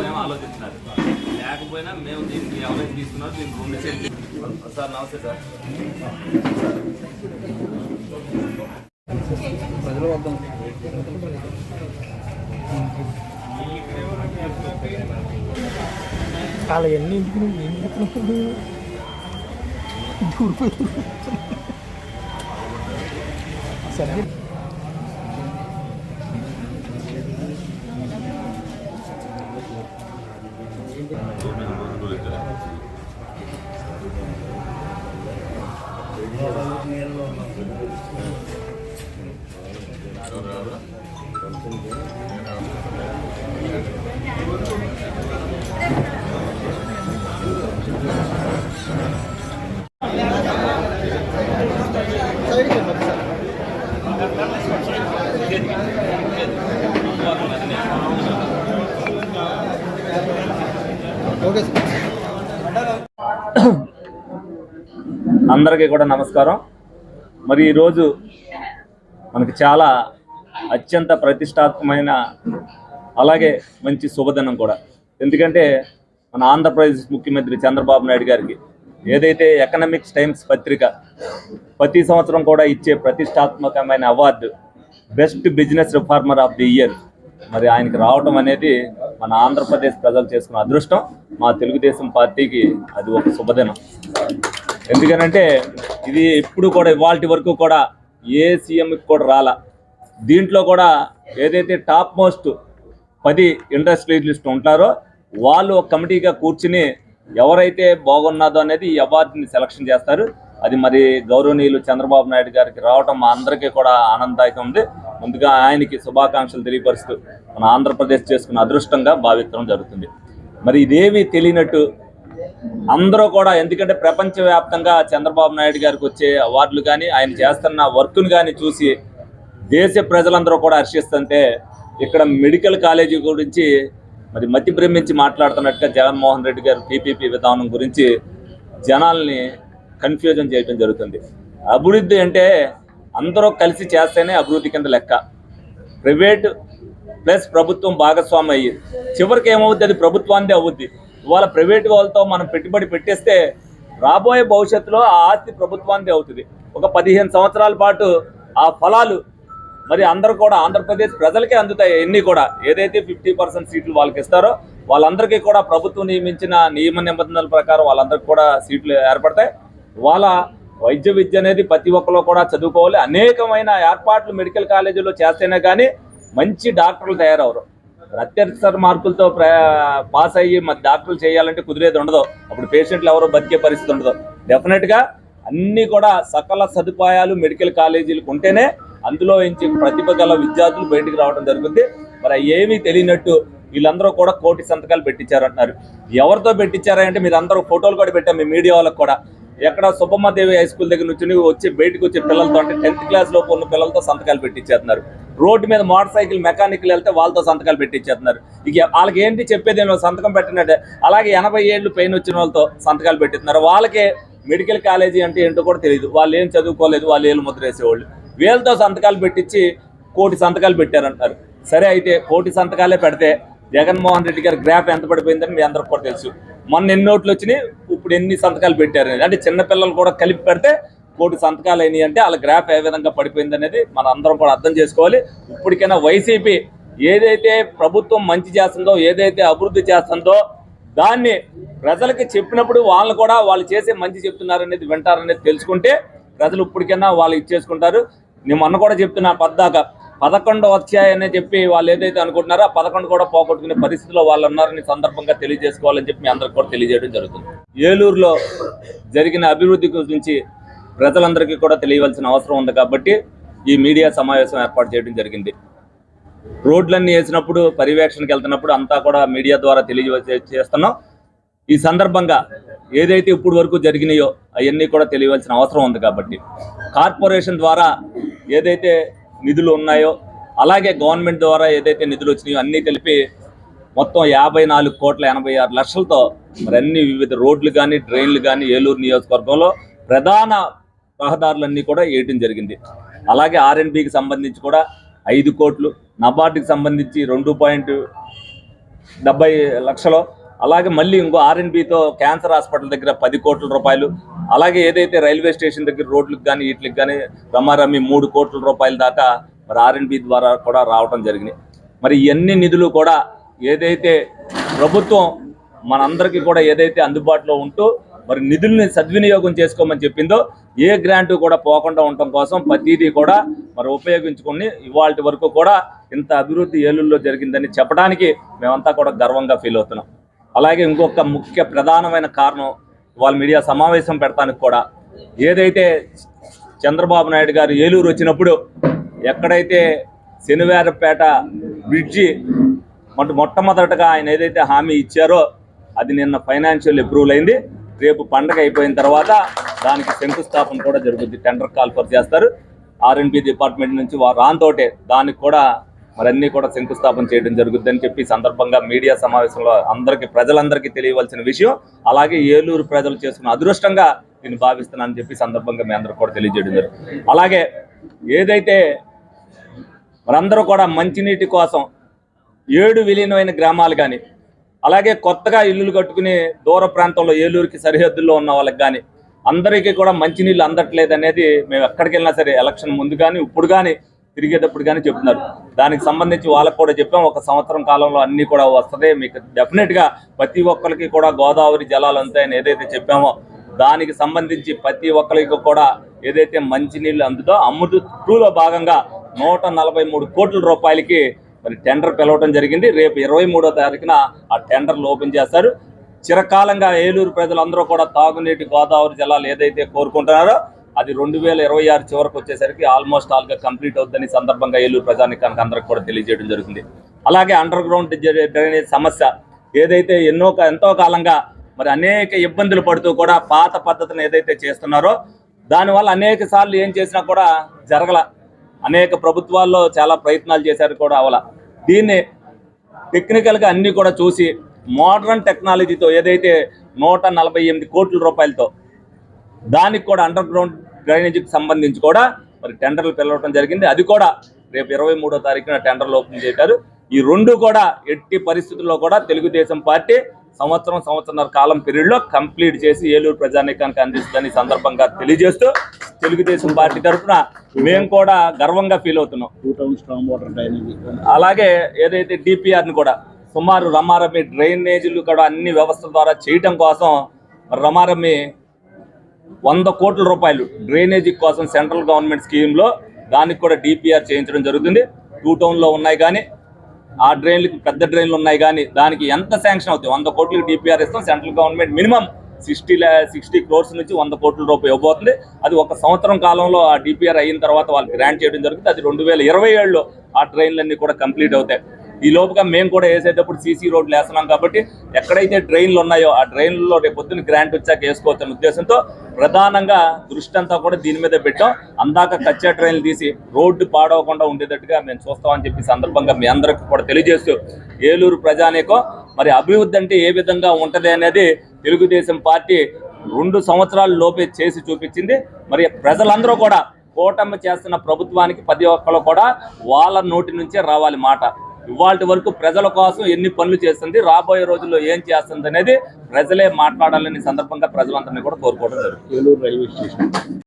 మేము ఆలోచిస్తున్నారు. లేకపోయినా మేము దీనికి ఎవరైతే తీసుకున్నారో దీనికి రెండు సార్ నమస్తే సార్ అలా ఎన్ని ఇంటికి నువ్వు ఏం చెప్తున్నావు దూరిపోయి సరే అందరికీ కూడా నమస్కారం. మరి ఈరోజు మనకి చాలా అత్యంత ప్రతిష్టాత్మకమైన అలాగే మంచి శుభదినం కూడా. ఎందుకంటే మన ఆంధ్రప్రదేశ్ ముఖ్యమంత్రి చంద్రబాబు నాయుడు గారికి ఏదైతే ఎకనామిక్స్ టైమ్స్ పత్రిక ప్రతి సంవత్సరం కూడా ఇచ్చే ప్రతిష్టాత్మకమైన award best business reformer of the year మరి ఆయనకి రావటం అనేది మన ఆంధ్రప్రదేశ్ ప్రజలు చేసుకున్న అదృష్టం. మా తెలుగుదేశం పార్టీకి అది ఒక శుభదినం. ఎందుకనంటే ఇది ఎప్పుడు కూడా ఇవాళ వరకు కూడా ఏ సీఎంకి కూడా రాలా. దీంట్లో కూడా ఏదైతే టాప్ మోస్ట్ పది ఇండస్ట్రియలిస్ట్ ఉంటారో వాళ్ళు ఒక కమిటీగా కూర్చుని ఎవరైతే బాగున్నదో అనేది ఈ అవార్డుని సెలక్షన్ చేస్తారు. అది మరి గౌరవనీయులు చంద్రబాబు నాయుడు గారికి రావటం మా అందరికీ కూడా ఆనందదాయకం ఉంది. ముందుగా ఆయనకి శుభాకాంక్షలు తెలియపరుస్తూ మన ఆంధ్రప్రదేశ్ చేసుకున్న అదృష్టంగా భావించడం జరుగుతుంది. మరి ఇదేమీ తెలియనట్టు అందరూ కూడా ఎందుకంటే ప్రపంచవ్యాప్తంగా చంద్రబాబు నాయుడు గారికి వచ్చే అవార్డులు కానీ ఆయన చేస్తున్న వర్క్ను కానీ చూసి దేశ ప్రజలందరూ కూడా హర్షిస్తుంటే ఇక్కడ మెడికల్ కాలేజీ గురించి మరి మతి భ్రమించి మాట్లాడుతున్నట్టుగా జగన్మోహన్ రెడ్డి గారు పీపీపీ విధానం గురించి జనాల్ని కన్ఫ్యూజన్ చేయడం జరుగుతుంది. అభివృద్ధి అంటే అందరూ కలిసి చేస్తేనే అభివృద్ధి కింద లెక్క. ప్రైవేట్ ప్లస్ ప్రభుత్వం భాగస్వామి అయ్యి చివరికి ఏమవుద్ది? అది ప్రభుత్వానిదే అవుద్ది. ఇవాళ ప్రైవేట్ వాళ్ళతో మనం పెట్టుబడి పెట్టేస్తే రాబోయే భవిష్యత్తులో ఆ ఆస్తి ప్రభుత్వానిదే అవుతుంది. ఒక పదిహేను సంవత్సరాల పాటు ఆ ఫలాలు మరి అందరూ కూడా ఆంధ్రప్రదేశ్ ప్రజలకే అందుతాయి. ఎన్ని కూడా ఏదైతే ఫిఫ్టీ పర్సెంట్ సీట్లు వాళ్ళకి ఇస్తారో వాళ్ళందరికీ కూడా ప్రభుత్వం నియమించిన నియమ నిబంధనల ప్రకారం వాళ్ళందరికీ కూడా సీట్లు ఏర్పడతాయి. వాళ్ళ వైద్య విద్య అనేది ప్రతి ఒక్కరు కూడా చదువుకోవాలి. అనేకమైన ఏర్పాట్లు మెడికల్ కాలేజీలో చేస్తేనే కానీ మంచి డాక్టర్లు తయారవరు. అత్యవసర మార్కులతో ప్ర పాస్ అయ్యి మరి డాక్టర్లు చేయాలంటే కుదిరేది ఉండదు. అప్పుడు పేషెంట్లు ఎవరో బతికే పరిస్థితి ఉండదు. డెఫినెట్గా అన్నీ కూడా సకల సదుపాయాలు మెడికల్ కాలేజీలకు ఉంటేనే అందులో నుంచి ప్రతిభ గల విద్యార్థులు బయటికి రావడం జరుగుతుంది మరి ఏమీ తెలియనట్టు వీళ్ళందరూ కూడా కోటి సంతకాలు పెట్టించారంటున్నారు. ఎవరితో పెట్టించారా అంటే మీరు అందరూ ఫోటోలు కూడా పెట్టాం మీ మీడియా వాళ్ళకి కూడా. ఎక్కడ సుబ్బమ్మదేవి హై స్కూల్ దగ్గర నుంచి వచ్చి బయటకు వచ్చే పిల్లలతో అంటే టెన్త్ క్లాస్ లోపు ఉన్న పిల్లలతో సంతకాలు పెట్టించేస్తున్నారు రోడ్డు మీద మోటార్ సైకిల్ మెకానిక్లు వెళ్తే వాళ్ళతో సంతకాలు పెట్టించేస్తున్నారు ఇక వాళ్ళకి ఏంటి చెప్పేది సంతకం పెట్టినట్టే. అలాగే ఎనభై ఏళ్ళు పైన వచ్చిన వాళ్ళతో సంతకాలు పెట్టిస్తున్నారు. వాళ్ళకే మెడికల్ కాలేజీ అంటే ఏంటో కూడా తెలియదు. వాళ్ళు ఏం చదువుకోలేదు వాళ్ళు ఏళ్ళు ముద్ర వేసేవాళ్ళు. వీళ్ళతో సంతకాలు పెట్టించి కోటి సంతకాలు పెట్టారంటారు. సరే అయితే కోటి సంతకాలే పెడితే జగన్మోహన్ రెడ్డి గారి గ్రాఫ్ ఎంత పడిపోయిందని మీ అందరికి కూడా తెలుసు. మొన్న ఎన్ని నోట్లు వచ్చినాయి? ఇప్పుడు ఎన్ని సంతకాలు పెట్టారు అంటే చిన్నపిల్లలు కూడా కలిపి పెడితే కోటి సంతకాలు అయినాయి అంటే వాళ్ళ గ్రాఫ్ ఏ విధంగా పడిపోయింది అనేది మన అందరం కూడా అర్థం చేసుకోవాలి. ఇప్పటికైనా వైసీపీ ఏదైతే ప్రభుత్వం మంచి చేస్తుందో ఏదైతే అభివృద్ధి చేస్తుందో దాన్ని ప్రజలకి చెప్పినప్పుడు వాళ్ళు కూడా వాళ్ళు చేసే మంచి చెప్తున్నారనేది వింటారనేది తెలుసుకుంటే ప్రజలు ఇప్పటికైనా వాళ్ళు ఇచ్చేసుకుంటారు నేను మొన్న కూడా చెప్తున్నా పద్దాక పదకొండు వచ్చాయని చెప్పి వాళ్ళు ఏదైతే అనుకుంటున్నారో ఆ పదకొండు కూడా పోగొట్టుకునే పరిస్థితిలో వాళ్ళు ఉన్నారని సందర్భంగా తెలియజేసుకోవాలని చెప్పి మీ అందరికి కూడా తెలియజేయడం జరుగుతుంది. ఏలూరులో జరిగిన అభివృద్ధి గురించి ప్రజలందరికీ కూడా తెలియవలసిన అవసరం ఉంది కాబట్టి ఈ మీడియా సమావేశం ఏర్పాటు చేయడం జరిగింది. రోడ్లన్నీ వేసినప్పుడు పర్యవేక్షణకి వెళ్తున్నప్పుడు అంతా కూడా మీడియా ద్వారా తెలియజేస్తున్నాం ఈ సందర్భంగా ఏదైతే ఇప్పుడు వరకు జరిగినాయో అవన్నీ కూడా తెలియవలసిన అవసరం ఉంది కాబట్టి. కార్పొరేషన్ ద్వారా ఏదైతే నిధులు ఉన్నాయో అలాగే గవర్నమెంట్ ద్వారా ఏదైతే నిధులు వచ్చినాయో అన్నీ కలిపి మొత్తం యాభై నాలుగు కోట్ల ఎనభై ఆరు లక్షలతో మరి అన్ని వివిధ రోడ్లు కానీ డ్రైన్లు కానీ ఏలూరు నియోజకవర్గంలో ప్రధాన రహదారులన్నీ కూడా వేయటం జరిగింది. అలాగే ఆర్ఎన్బికి సంబంధించి కూడా ఐదు కోట్లు నబార్డుకి సంబంధించి రెండు పాయింట్ డెబ్బై లక్షలు అలాగే మళ్ళీ ఇంకో ఆర్ఎన్బితో క్యాన్సర్ హాస్పిటల్ దగ్గర పది కోట్ల రూపాయలు అలాగే ఏదైతే రైల్వే స్టేషన్ దగ్గర రోడ్లకు కానీ వీటికి కానీ రమారమి మూడు కోట్ల రూపాయల దాకా మరి ఆర్ఎన్బి ద్వారా కూడా రావడం జరిగినాయి మరి ఇవన్నీ నిధులు కూడా ఏదైతే ప్రభుత్వం మనందరికీ కూడా ఏదైతే అందుబాటులో ఉంటూ మరి నిధుల్ని సద్వినియోగం చేసుకోమని చెప్పిందో ఏ గ్రాంట్ కూడా పోకుండా ఉండటం కోసం ప్రతిదీ కూడా మరి ఉపయోగించుకొని ఇవాళ వరకు కూడా ఇంత అభివృద్ధి ఏలూరులో జరిగిందని చెప్పడానికి మేమంతా కూడా గర్వంగా ఫీల్ అవుతున్నాం. అలాగే ఇంకొక ముఖ్య ప్రధానమైన కారణం వాళ్ళ మీడియా సమావేశం పెడతానికి కూడా. ఏదైతే చంద్రబాబు నాయుడు గారు ఏలూరు వచ్చినప్పుడు ఎక్కడైతే శనివారపేట బ్రిడ్జి మొట్ట మొట్టమొదటగా ఆయన ఏదైతే హామీ ఇచ్చారో అది నిన్న ఫైనాన్షియల్ అప్రూవల్ అయింది. రేపు పండగ అయిపోయిన తర్వాత దానికి శంకుస్థాపన కూడా జరుగుద్ది. టెండర్ కాల్ఫర్ చేస్తారు. ఆర్ఎన్బి డిపార్ట్మెంట్ నుంచి వారు రాంతోటే దానికి కూడా మరన్నీ కూడా శంకుస్థాపన చేయడం జరుగుద్ది అని చెప్పి సందర్భంగా మీడియా సమావేశంలో అందరికీ ప్రజలందరికీ తెలియవలసిన విషయం. అలాగే ఏలూరు ప్రజలు చేసుకున్న అదృష్టంగా నేను భావిస్తున్నానని చెప్పి సందర్భంగా మీ అందరూ కూడా తెలియజేయడం జరుగుతుంది. అలాగే ఏదైతే మనందరూ కూడా మంచినీటి కోసం ఏడు విలీనమైన గ్రామాలు కానీ అలాగే కొత్తగా ఇల్లులు కట్టుకుని దూర ప్రాంతంలో ఏలూరుకి సరిహద్దుల్లో ఉన్న వాళ్ళకి కానీ అందరికీ కూడా మంచినీళ్ళు అందట్లేదు అనేది మేము ఎక్కడికి వెళ్ళినా సరే ఎలక్షన్ ముందు కానీ ఇప్పుడు కానీ తిరిగేటప్పుడు కానీ చెప్తున్నారు. దానికి సంబంధించి వాళ్ళకు కూడా చెప్పాం. ఒక సంవత్సరం కాలంలో అన్నీ కూడా వస్తుంది. మీకు డెఫినెట్గా ప్రతి ఒక్కరికి కూడా గోదావరి జలాలు అంతాయని ఏదైతే చెప్పామో దానికి సంబంధించి ప్రతి ఒక్కరికి కూడా ఏదైతే మంచినీళ్ళు అందుతో అమృత టూలో భాగంగా నూట నలభై మూడు కోట్ల రూపాయలకి మరి టెండర్ పిలవటం జరిగింది. రేపు ఇరవై మూడో తారీఖున ఆ టెండర్లు ఓపెన్ చేస్తారు. చిరకాలంగా ఏలూరు ప్రజలందరూ కూడా తాగునీటి గోదావరి జలాలు ఏదైతే కోరుకుంటున్నారో అది రెండు వేల ఇరవై ఆరు చివరికి వచ్చేసరికి ఆల్మోస్ట్ ఆల్గా కంప్లీట్ అవుతుందని సందర్భంగా ఏలూరు ప్రజానికానికి అందరికి కూడా తెలియజేయడం జరుగుతుంది. అలాగే అండర్ గ్రౌండ్ డ్రైనేజ్ సమస్య ఏదైతే ఎన్నో ఎంతో కాలంగా మరి అనేక ఇబ్బందులు పడుతూ కూడా పాత పద్ధతిని ఏదైతే చేస్తున్నారో దానివల్ల అనేక సార్లు ఏం చేసినా కూడా జరగల. అనేక ప్రభుత్వాల్లో చాలా ప్రయత్నాలు చేశారు కూడా అవల. దీన్ని టెక్నికల్గా అన్నీ కూడా చూసి మోడర్న్ టెక్నాలజీతో ఏదైతే నూట నలభై ఎనిమిది కోట్ల రూపాయలతో దానికి కూడా అండర్ గ్రౌండ్ డ్రైనేజీకి సంబంధించి కూడా మరి టెండర్లు పిలవడం జరిగింది. అది కూడా రేపు ఇరవై మూడో తారీఖున టెండర్లు ఓపెన్ చేశారు. ఈ రెండు కూడా ఎట్టి పరిస్థితుల్లో కూడా తెలుగుదేశం పార్టీ సంవత్సరం సంవత్సరాల కాలం పీరియడ్లో కంప్లీట్ చేసి ఏలూరు ప్రజానీకానికి అందిస్తుందని సందర్భంగా తెలియజేస్తూ తెలుగుదేశం పార్టీ తరఫున మేము కూడా గర్వంగా ఫీల్ అవుతున్నాం. అలాగే ఏదైతే డిపిఆర్ని కూడా సుమారు రమారమి డ్రైనేజీలు కూడా అన్ని వ్యవస్థల ద్వారా చేయటం కోసం రమారమి వంద కోట్ల రూపాయలు డ్రైనేజీ కోసం సెంట్రల్ గవర్నమెంట్ స్కీమ్లో దానికి కూడా డిపిఆర్ చేయించడం జరుగుతుంది. టూ టౌన్లో ఉన్నాయి కానీ ఆ డ్రైన్లకు పెద్ద డ్రైన్లు ఉన్నాయి కానీ దానికి ఎంత శాంక్షన్ అవుతుంది వంద కోట్లకి డిపిఆర్ ఇస్తాం. Central government minimum sixty sixty crores నుంచి వంద కోట్ల రూపాయలు ఇవ్వబోతుంది. అది ఒక సంవత్సరం కాలంలో ఆ డిపిఆర్ అయిన తర్వాత వాళ్ళు గ్రాంట్ చేయడం జరుగుతుంది. అది రెండు వేల ఇరవై ఏడులో ఆ ట్రైన్లన్నీ కూడా కంప్లీట్ అవుతాయి. ఈ లోపుగా మేము కూడా వేసేటప్పుడు సీసీ రోడ్లు వేస్తున్నాం కాబట్టి ఎక్కడైతే ట్రైన్లు ఉన్నాయో ఆ ట్రైన్లలో రేపు పొద్దున్న గ్రాంట్ వచ్చాక వేసుకోవచ్చనే ఉద్దేశంతో ప్రధానంగా దృష్టి అంతా కూడా దీని మీద పెట్టాం. అందాక కచ్చా ట్రైన్లు తీసి రోడ్డు పాడవకుండా ఉండేటట్టుగా మేము చూస్తామని చెప్పి సందర్భంగా మీ అందరికీ కూడా తెలియజేస్తూ ఏలూరు ప్రజానేకో మరి అభివృద్ధి అంటే ఏ విధంగా ఉంటుంది అనేది తెలుగుదేశం పార్టీ రెండు సంవత్సరాల లోపే చేసి చూపించింది. మరి ప్రజలందరూ కూడా కూటమి చేస్తున్న ప్రభుత్వానికి ప్రతి ఒక్కరు కూడా వాళ్ళ నోటి నుంచే రావాలి మాట. ఇవాళ వరకు ప్రజల కోసం ఎన్ని పనులు చేస్తుంది రాబోయే రోజుల్లో ఏం చేస్తుంది అనేది ప్రజలే మాట్లాడాలని సందర్భంగా ప్రజలందరినీ కూడా కోరుకోవడం జరుగుతుంది. Eluru railway station.